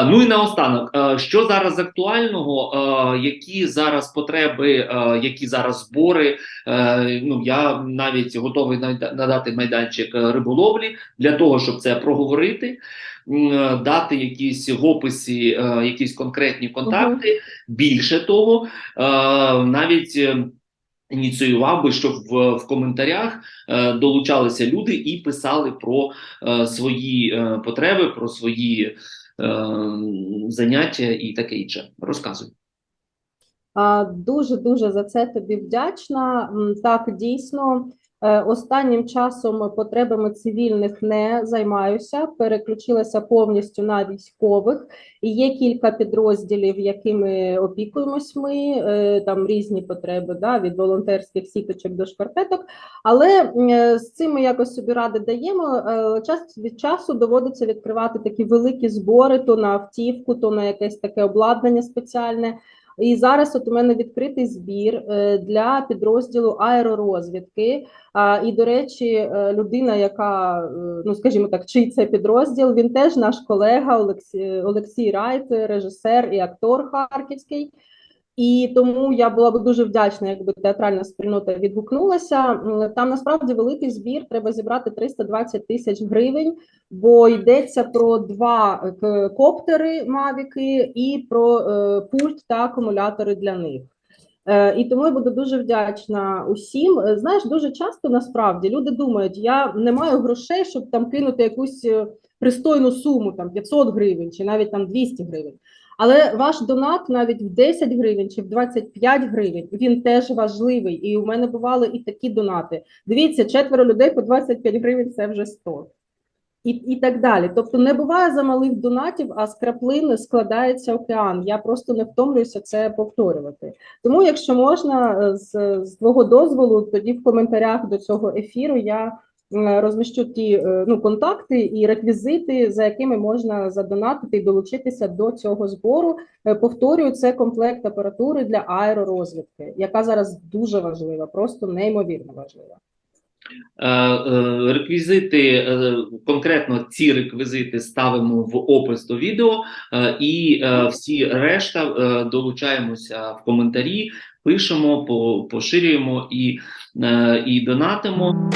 Е, Ну і наостанок, е, що зараз актуального, е, які зараз потреби, які зараз збори. Ну я навіть готовий надати майданчик риболовлі для того, щоб це проговорити, дати якісь в описі, е, якісь конкретні контакти. Більше того, навіть. Ініціював би, щоб в, в коментарях е, долучалися люди і писали про е, свої е, потреби, про свої заняття і таке інше. Розказуй. Дуже дуже за це тобі вдячна. Так, дійсно, е, останнім часом потребами цивільних не займаюся, переключилася повністю на військових. І є кілька підрозділів, якими опікуємось ми, е, там різні потреби, да, від волонтерських сіточок до шкарпеток. Але е, з цим ми якось собі ради даємо. Е, Час від часу доводиться відкривати такі великі збори, то на автівку, то на якесь таке обладнання спеціальне. І зараз от у мене відкритий збір е, для підрозділу аеророзвідки. І, до речі, е, людина, яка, е, ну скажімо так, чий це підрозділ, він теж наш колега Олексій, Олексій Райт, режисер і актор харківський. І тому я була б дуже вдячна, якби театральна спільнота відгукнулася. Там насправді великий збір, треба зібрати 320 тисяч гривень, бо йдеться про два е, коптери Мавіки і про е, пульт та акумулятори для них. Е, І тому я буду дуже вдячна усім. Знаєш, дуже часто насправді люди думають, я не маю грошей, щоб там кинути якусь пристойну суму, там 500 гривень чи навіть там 200 гривень. Але ваш донат навіть в 10 гривень чи в 25 гривень він теж важливий. І у мене бували і такі донати. Дивіться, четверо людей по 25 гривень це вже 100. І, і так далі. Тобто не буває за малих донатів, а з краплин складається океан. Я просто не втомлююся це повторювати. Тому, якщо можна, з, з твого дозволу, тоді в коментарях до цього ефіру я розміщу ті е, ну, контакти і реквізити, за якими можна задонатити і долучитися до цього збору. Е, Повторюю, це комплект апаратури для аеророзвідки, яка зараз дуже важлива, просто неймовірно важлива. Е, е, Реквізити, е, конкретно ці реквізити ставимо в опис до відео, і всі решта долучаємося в коментарі, пишемо, поширюємо і, і донатимо.